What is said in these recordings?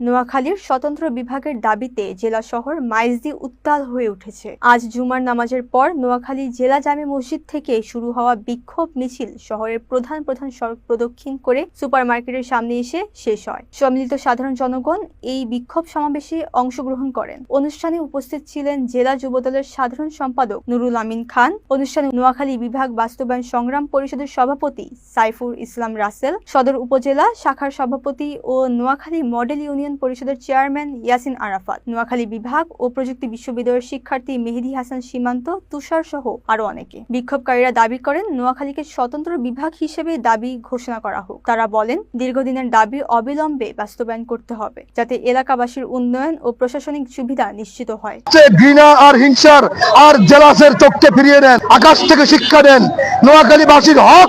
নোয়াখালীর স্বতন্ত্র বিভাগের দাবিতে জেলা শহর মাইজদি উত্তাল হয়ে উঠেছে। আজ জুমার নামাজের পর নোয়াখালী জেলা জামে মসজিদ থেকে শুরু হওয়া বিক্ষোভ মিছিল শহরের প্রধান প্রধান সড়ক প্রদক্ষিণ করে সুপারমার্কেটের সামনে এসে শেষ হয়। সম্মিলিত সাধারণ জনগণ এই বিক্ষোভ সমাবেশে অংশগ্রহণ করেন। অনুষ্ঠানে উপস্থিত ছিলেন জেলা যুবদলের সাধারণ সম্পাদক নুরুল আমিন খান। অনুষ্ঠানে নোয়াখালী বিভাগ বাস্তবায়ন সংগ্রাম পরিষদের সভাপতি সাইফুর ইসলাম রাসেল, সদর উপজেলা শাখার সভাপতি ও নোয়াখালী মডেল ইউনিয়ন পরিষদের চেয়ারম্যান ইয়াসিন আরাফাত। নোয়াখালী বিভাগ ও প্রযুক্তি বিশ্ববিদ্যালয়ের শিক্ষার্থী মেহেদি হাসান সীমান্ত, তুষার সহ আরও অনেকে। বিক্ষোভকারীরা দাবি করেন, নোয়াখালীকে স্বতন্ত্র বিভাগ হিসেবে দাবি ঘোষণা করা হোক। তারা বলেন, দীর্ঘদিনের দাবি অবিলম্বে বাস্তবায়ন করতে হবে, যাতে এলাকাবাসীর উন্নয়ন ও প্রশাসনিক সুবিধা নিশ্চিত হয়। ঘৃণা আর হিংসার আর জেলাসের চোখকে ফিরিয়ে নেন আকাশ থেকে শিক্ষা দেন। নোয়াখালীবাসীর হক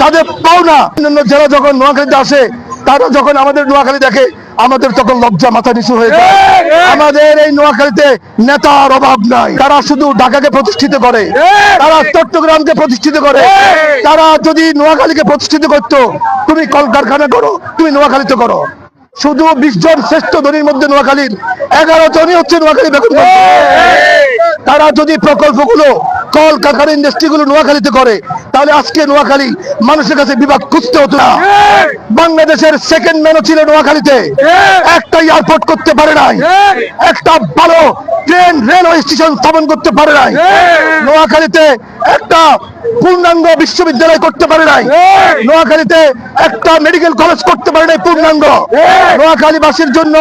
তাদের পাওনা। অন্যান্য জেলা যখন নোয়াখালীতে আসে, তারা যখন আমাদের নোয়াখালী দেখে আমাদের তখন লজ্জা মাথা নিচু হয়ে যায় আমাদের এই নোয়াখালীতে নেতার অভাব নাই। তারা শুধু ঢাকাকে প্রতিষ্ঠিত করে তারা চট্টগ্রামকে প্রতিষ্ঠিত করে তারা যদি নোয়াখালীকে প্রতিষ্ঠিত করতো তুমি কলকারখানা করো তুমি নোয়াখালীতে করো। শুধু বিশ জন শ্রেষ্ঠ ধনীর মধ্যে নোয়াখালীর এগারো জনই হচ্ছে নোয়াখালী বেতন তারা যদি প্রকল্পগুলো কল কারখানা ইন্ডাস্ট্রিগুলো নোয়াখালীতে করে তাহলে আজকে নোয়াখালী মানুষের কাছে বিভাগ খুঁজতে হতো না। বাংলাদেশের সেকেন্ড ম্যানও ছিল নোয়াখালীতে। একটা এয়ারপোর্ট করতে নাই। একটা ভালো ট্রেন রেলওয়ে স্টেশন স্থাপন করতে পারে নাই। নোয়াখালীতে একটা পূর্ণাঙ্গ বিশ্ববিদ্যালয় করতে পারে নাই। নোয়াখালীতে একটা মেডিকেল কলেজ করতে পারে নাই পূর্ণাঙ্গ। নোয়াখালীবাসীর জন্য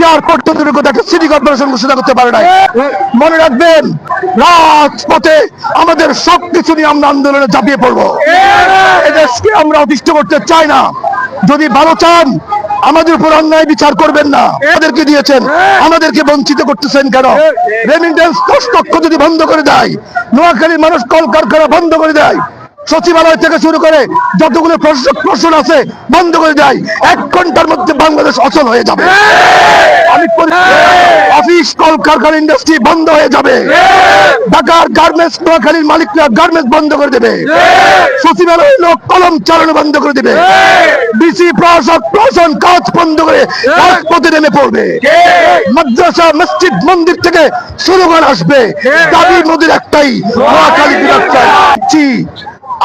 এয়ারপোর্ট তৈরি করতে একটা সিটি কর্পোরেশন ঘোষণা করতে পারে নাই। মনে রাখবেন রাজপথে আমাদের সবকিছু নিয়ে আমরা আন্দোলনে ঝাঁপিয়ে পড়ব। এদেশকে আমরা অতিষ্ঠ করতে চাই না। যদি ভালো চান আমাদের উপর অন্যায় বিচার করবেন না। আমাদেরকে দিয়েছেন আমাদেরকে বঞ্চিত করতেছেন কেন? রেমিটেন্স দশ লক্ষ যদি বন্ধ করে দেয় নোয়াখালীর মানুষ কলকারখানা বন্ধ করে দেয় সচিবালয় থেকে শুরু করে যতগুলো প্রশ্ন আছে বন্ধ করে দেয় এক ঘণ্টার মধ্যে বাংলাদেশ অচল হয়ে যাবে। আমি বলি, কলকারখানা ইন্ডাস্ট্রি বন্ধ হয়ে যাবে। ঢাকার গার্মেন্টস নোয়াখালীর মালিকরা গার্মেন্টস বন্ধ করে দেবে। সচিবালয়ের লোক কলম চালানো বন্ধ করে দেবে। ডিসি প্রশাসক প্রশাসন কাজ বন্ধ করে রাজপথে নেমে পড়বে। মাদ্রাসা মসজিদ মন্দির থেকে স্লোগান আসবে। দাবি মোদীর একটাই নোয়াখালী বিভাগ চাই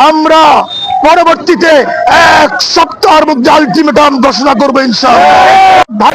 আমরা পরবর্তীতে এক সপ্তাহের মধ্যে আলটিমেটাম ঘোষণা করব ইনশাআল্লাহ।